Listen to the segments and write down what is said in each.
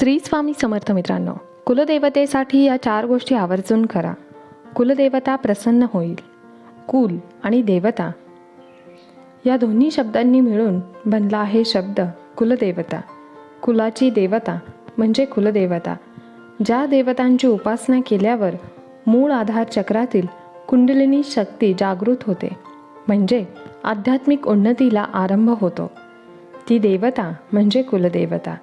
श्री स्वामी समर्थ मित्रांनो कुलदेवतेसाठी या चार गोष्टी आवर्जून करा. कुलदेवता प्रसन्न होईल. कुल आणि देवता. या दोन्ही शब्दांनी मिळून बनला आहे शब्द कुलदेवता. कुलाची देवता म्हणजे कुलदेवता. ज्या देवतांची उपासना केल्यावर मूळ आधार चक्रातील कुंडलिनी शक्ती जागृत होते म्हणजे आध्यात्मिक उन्नतीला आरंभ होतो. ती देवता म्हणजे कुलदेवता.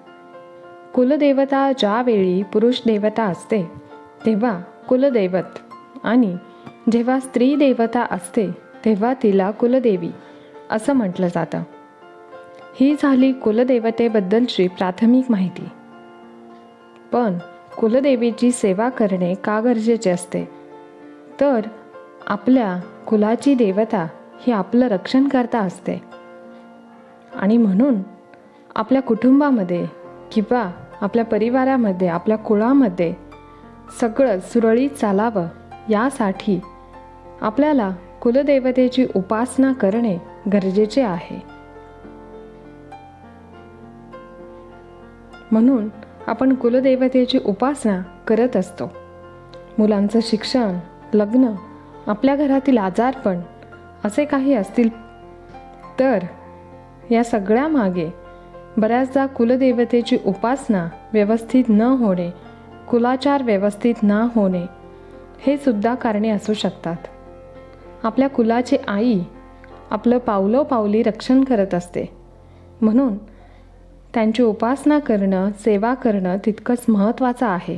कुलदेवता ज्यावेळी पुरुष देवता असते तेव्हा कुलदैवत. आणि जेव्हा स्त्री देवता असते तेव्हा तिला कुलदेवी असं म्हटलं जातं. ही झाली कुलदेवतेबद्दलची प्राथमिक माहिती. पण कुलदेवीची सेवा करणे का गरजेचे असते? तर आपल्या कुलाची देवता ही आपलं रक्षण करता असते. आणि म्हणून आपल्या कुटुंबामध्ये किंवा आपल्या परिवारामध्ये आपल्या कुळामध्ये सगळं सुरळीत चालावं. यासाठी आपल्याला कुलदेवतेची उपासना करणे गरजेचे आहे. म्हणून आपण कुलदेवतेची उपासना करत असतो. मुलांचं शिक्षण लग्न आपल्या घरातील आजारपण असे काही असतील तर या सगळ्यामागे बऱ्याचदा कुलदेवतेची उपासना व्यवस्थित न होणे कुलाचार व्यवस्थित न होणे हे सुद्धा कारणे असू शकतात. आपल्या कुलाची आई आपलं पावलोपावली रक्षण करत असते. म्हणून त्यांची उपासना करणं सेवा करणं तितकंच महत्त्वाचं आहे.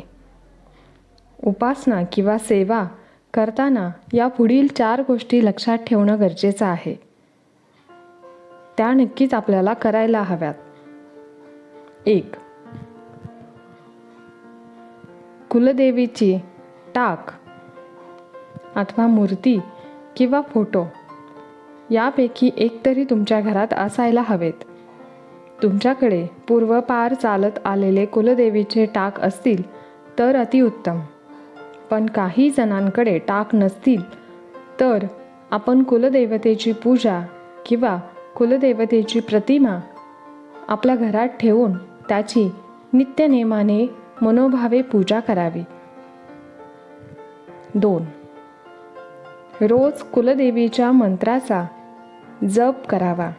उपासना किंवा सेवा करताना या पुढील चार गोष्टी लक्षात ठेवणं गरजेचं आहे. त्या नक्कीच आपल्याला करायला हव्यात. एक. कुलदेवीची टाक अथवा मूर्ती किंवा फोटो यापैकी एक तरी तुमच्या घरात असायला हवेत. तुमच्याकडे पूर्वपार चालत आलेले कुलदेवीचे टाक असतील तर अतिउत्तम पण काही जणांकडे टाक नसतील तर आपण कुलदेवतेची पूजा किंवा कुलदेवतेची प्रतिमा आपल्या घरात ठेवून त्याची नित्यनेमाने मनोभावे पूजा करावी. दोन. रोज कुलदेवीच्या मंत्राचा जप करावा.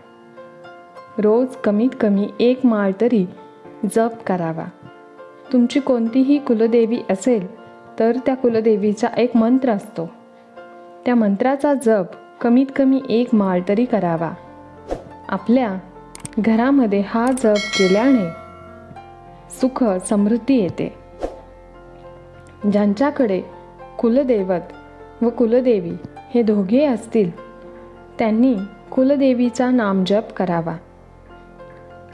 रोज कमीत कमी एक माळ तरी जप करावा. तुमची कोणतीही कुलदेवी असेल तर त्या कुलदेवीचा एक मंत्र असतो. त्या मंत्राचा जप कमीत कमी एक माळ तरी करावा. आपल्या घरामध्ये हा जप केल्याने सुख समृद्धी येते. ज्यांच्याकडे कुलदैवत व कुलदेवी हे दोघे असतील त्यांनी कुलदेवीचा नामजप करावा.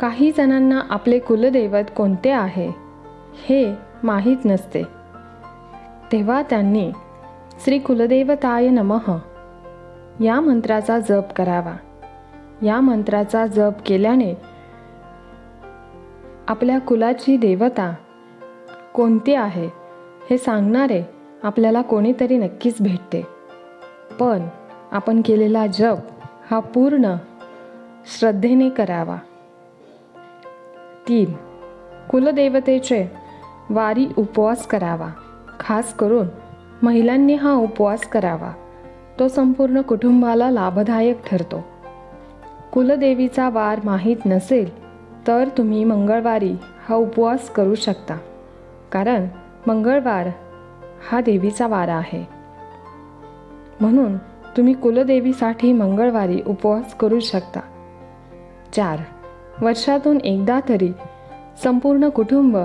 काही जणांना आपले कुलदैवत कोणते आहे हे माहीत नसते. तेव्हा त्यांनी श्री कुलदेवताय नमः या मंत्राचा जप करावा. या मंत्राचा जप केल्याने आपल्या कुलाची देवता कोणती आहे हे सांगणारे आपल्याला कोणीतरी नक्कीच भेटते. पण आपण केलेला जप हा पूर्ण श्रद्धेने करावा. तीन कुलदेवतेचे वारी उपवास करावा. खास करून महिलांनी हा उपवास करावा. तो संपूर्ण कुटुंबाला लाभदायक ठरतो. कुलदेवीचा वार माहीत नसेल तर तुम्ही मंगळवारी हा उपवास करू शकता. कारण मंगळवार हा देवीचा वारा आहे. म्हणून तुम्ही कुलदेवीसाठी मंगळवारी उपवास करू शकता. चार. वर्षातून एकदा तरी संपूर्ण कुटुंब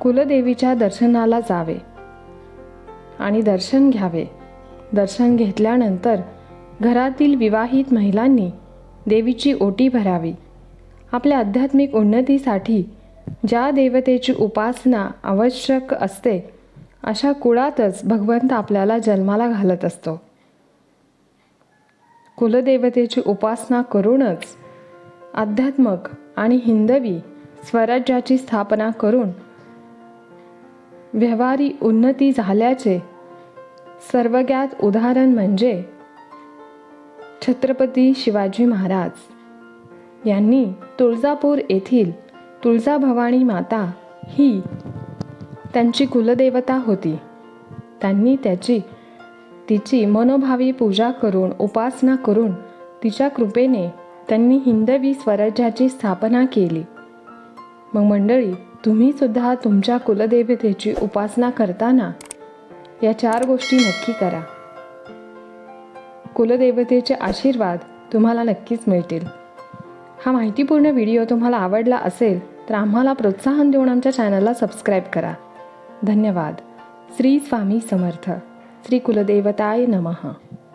कुलदेवीच्या दर्शनाला जावे आणि दर्शन घ्यावे. दर्शन घेतल्यानंतर घरातील विवाहित महिलांनी देवीची ओटी भरावी. आपल्या आध्यात्मिक उन्नतीसाठी ज्या देवतेची उपासना आवश्यक असते अशा कुळातच भगवंत आपल्याला जन्माला घालत असतो. कुलदेवतेची उपासना करूनच आध्यात्मक आणि हिंदवी स्वराज्याची स्थापना करून व्यवहारी उन्नती झाल्याचे सर्वज्ञात उदाहरण म्हणजे छत्रपती शिवाजी महाराज. यांनी तुळजापूर येथील तुळजाभवानी माता ही त्यांची कुलदेवता होती. त्यांनी त्याची तिची मनोभावी पूजा करून उपासना करून तिच्या कृपेने त्यांनी हिंदवी स्वराज्याची स्थापना केली. मग मंडळी तुम्ही सुद्धा तुमच्या कुलदेवतेची उपासना करताना या चार गोष्टी नक्की करा. कुलदेवतेचे आशीर्वाद तुम्हाला नक्कीच मिळतील. हा माहितीपूर्ण व्हिडिओ तुम्हाला आवडला असेल तर आम्हाला प्रोत्साहन देऊन आमच्या चॅनलला सबस्क्राईब करा. धन्यवाद. श्री स्वामी समर्थ. श्री कुलदेवताय नमः.